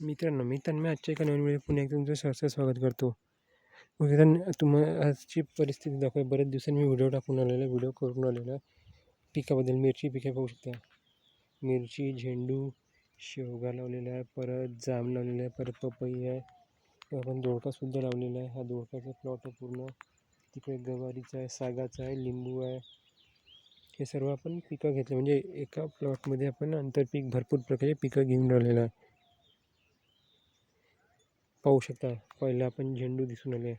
मित्रांनो, मी तन्मय आजच्या एका नवीन व्हिडिओ पुन्हा एकदा तुमचं स्वागत करतो. मित्रांनो तुम्हाला आजची परिस्थिती दाखवा बरेच दिवसांनी मी व्हिडिओ टाकून आलेला व्हिडिओ करून आलेला मिरची पिके पाहू शकता. मिरची, झेंडू, शेवगा लावलेला आहे, परत जाम लावलेला आहे पपई आहे आपण दोडकासुद्धा लावलेला आहे. हा दोडकाचा प्लॉट आहे पूर्ण. तिकडे गवारीचा आहे, सागाचा आहे, लिंबू हे सर्व आपण पिकं म्हणजे एका प्लॉटमध्ये आपण आंतरपीक भरपूर प्रकारे पिकं घेऊन राहिलेलं आहे. पाहू शकता पहिला आपण झेंडू दिसून आले.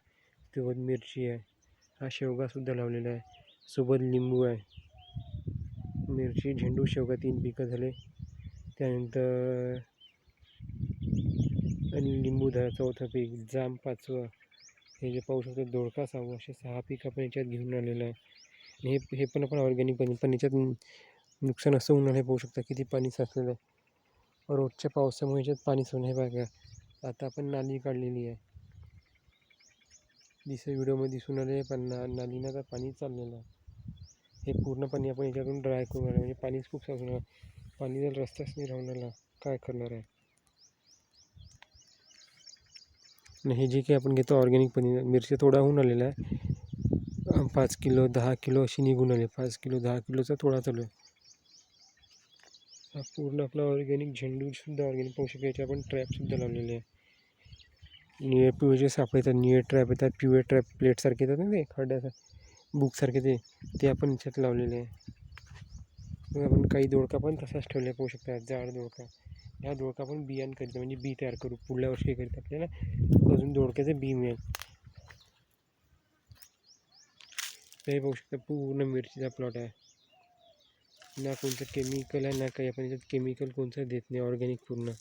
सोबत मिरची आहे. हा शेवगासुद्धा लावलेला आहे. सोबत लिंबू आहे. मिरची झेंडू शेवगा तीन पिकं झाले. त्यानंतर आणि लिंबू धरा चौथं पीक जाम पाचवं. हे जे पाहू शकतो दोडका सहावं. असे सहा पीक आपण याच्यात घेऊन आलेलं आहे. हे हे पण आपण ऑर्गॅनिक पण पण याच्यात नुकसान असं होऊन हे पाहू शकता किती पाणी साचलेलं आहे. रोजच्या पावसामुळे याच्यात पाणी सोडणं हे बघा. आता आपण नाली काढलेली आहे. दिस व्हिडिओमध्ये दिसून आले पण ना नालीनं आता पाणी चाललेलं आहे. हे पूर्ण पाणी आपण याच्यातून ड्राय करून आलं म्हणजे पाणीच खूप साचणार पाणी जर रस्ताच नाही राहून काय करणार आहे? आणि हे जे काही आपण घेतो ऑर्गॅनिक पनीर मिरची थोडा होऊन आलेला आहे. पाच किलो दहा किलो अशी निघून आले. पाच किलो दहा किलोचा थोडा चालू आहे. पूर्ण आपला ऑर्गॅनिक झेंडूसुद्धा ऑर्गॅनिक पाहू शकतो याचे आपण ट्रॅपसुद्धा लावलेले आहे. निळे पिवळे जे सापळे येतात निळे ट्रॅप येतात पिवळे ट्रॅप प्लेटसारखे येतात ना ते खड्ड्याचा बुकसारखे ते ते आपण याच्यात लावलेले आहे मग आपण काही दोडका पण तसाच ठेवले पाहू शकता जाड दोडका ह्या दोडका पण बियाण करीत म्हणजे बी तयार करू पुढल्या वर्षी करीत आपल्याला अजून दोडक्याचं बी मिळेल हे पाहू शकता पूर्ण मिरचीचा प्लॉट आहे ना कोणतं केमिकल आहे ना काही आपण याच्यात केमिकल कोणतं देत नाही ऑर्गॅनिक पूर्ण।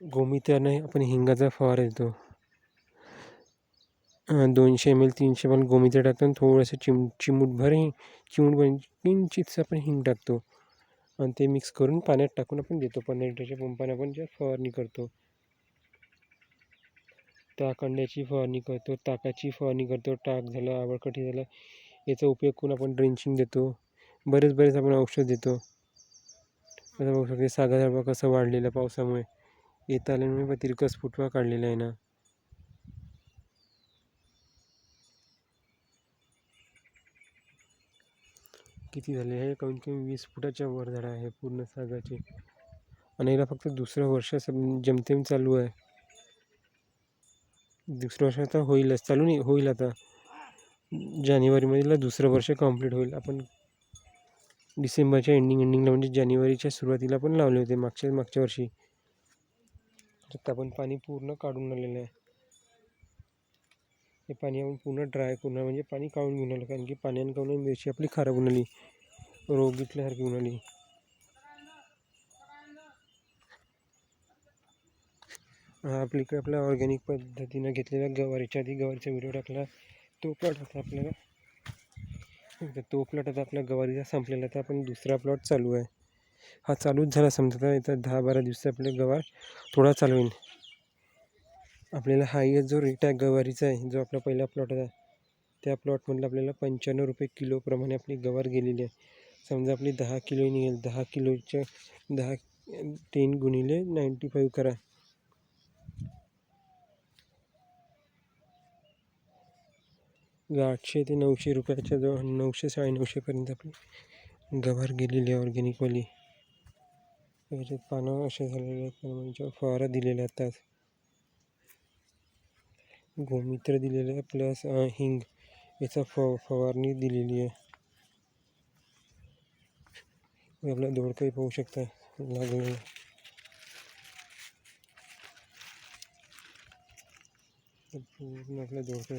गोमित्याने आपण हिंगाचा फवारा देतो. दोनशे एम एल तीनशे पण गोमित्र टाकतो आणि थोडंसं चिम चिमूटभर हिंग चिमूटभर किंचितसं आपण हिंग टाकतो. आणि ते मिक्स करून पाण्यात टाकून आपण देतो. पंधरा लिटरच्या पंपाने आपण जे फवारणी करतो. ताक अंड्याची फवारणी करतो. ताकाची फवारणी करतो. टाक झालं आवळकटी झालं याचा उपयोग करून आपण ड्रेंचिंग देतो. बरेच बरेच आपण औषध देतो. आता बघू शकते सागा कसं वाढलेलं पावसामुळे. येत मी बघ तिरकस फुटवा काढलेला आहे ना. किती झाले? आहे कमीत कमी वीस फुटाच्या वर झाड आहे पूर्ण सागाचे. आणि याला फक्त दुसरं वर्ष जमतेम चालू आहे. दुसरं वर्ष आता होईलच चालू नाही होईल आता. जानेवारीमध्येला दुसरं वर्ष कंप्लीट होईल. आपण डिसेंबरच्या एंडिंग एंडिंगला म्हणजे जानेवारीच्या सुरुवातीला पण लावले होते मागच्या मागच्या वर्षी. आता आपण पाणी पूर्ण काढून आलेलं आहे. हे पाणी आपण पूर्ण ड्राय करून म्हणजे पाणी काढून घेऊन आलं. कारण की पाण्यानं काढून मिरची आपली खराब होऊन आली. रोग घेतल्यासारखी होऊन आली. हा आपल्याकडे आपल्या ऑर्गॅनिक पद्धतीनं घेतलेला गवारीच्या आधी गवारीचा व्हिडिओ टाकला. तो प्लॉट होता आपल्याला तो प्लॉट आता आपला गवारीचा संपलेला. तर आपण दुसरा प्लॉट चालू आहे. हा चालूच झाला समजा आता. इथं दहा बारा दिवस आपले गवार थोडा चालू होईल आपल्याला हा जो रेट आहे गवारीचा आहे जो आपला पहिला प्लॉट आहे त्या प्लॉटमधला आपल्याला पंच्याण्णव रुपये किलोप्रमाणे आपली गवार गेलेली आहे. समजा आपली दहा किलो निघेल दहा किलोच्या दहा टेन गुणिले नाईंटी फाईव्ह करा आठशे ते नऊशे रुपयाच्या जवळ नऊशे साडेनऊशेपर्यंत आपली गवार गेलेली आहे ऑर्गॅनिकवाली त्याच्यात पानं असे झालेले आहेत म्हणजे फवारा दिलेल्या आहेत. गोमित्र दिलेलं आहे प्लस हिंग. याचा फ फवारणी दिलेली आहे. आपला दोडकाही पाहू शकता लागलेलं. पूर्ण आपल्या दोडका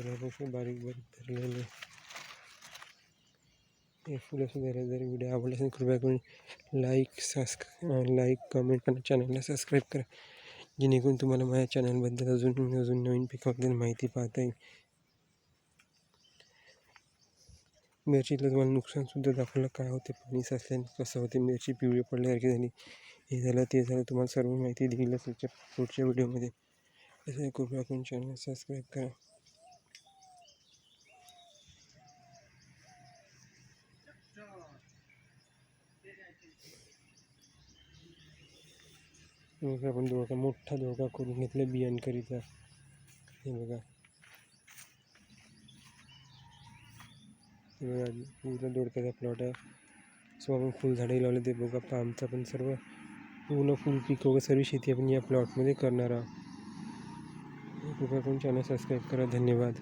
बारीक बारीक धरलेले ते फुलं सुद्धा जर व्हिडिओ आवडला असेल कृपया करून लाईक सबस्क्राईब लाईक कमेंट करा चॅनलला सबस्क्राईब करा. जेणेकरून तुम्हाला माझ्या चॅनलबद्दल अजून अजून नवीन पिकाबद्दल माहिती पाहता येईल. मिरचीतलं तुम्हाला नुकसानसुद्धा दाखवलं. काय होते? पाणी साचल्याने कसं होते? मिरची पिवळी पडल्यासारखी झाली. हे झालं ते झालं. तुम्हाला सर्व माहिती दिली असेल पुढच्या व्हिडिओमध्ये असं कृपया करून चॅनल सबस्क्राईब करा. आपण दोडका मोठा दोडका करून घेतला हे। बघा हे। बघा पूर्ण प्लॉट आहे सो आपण फुलझाडे लावले ते बघा सर्व। पूर्ण फुल पीक वगैरे सर्व शेती आपण या प्लॉटमध्ये करणार आहोत कृपया करून करा, धन्यवाद।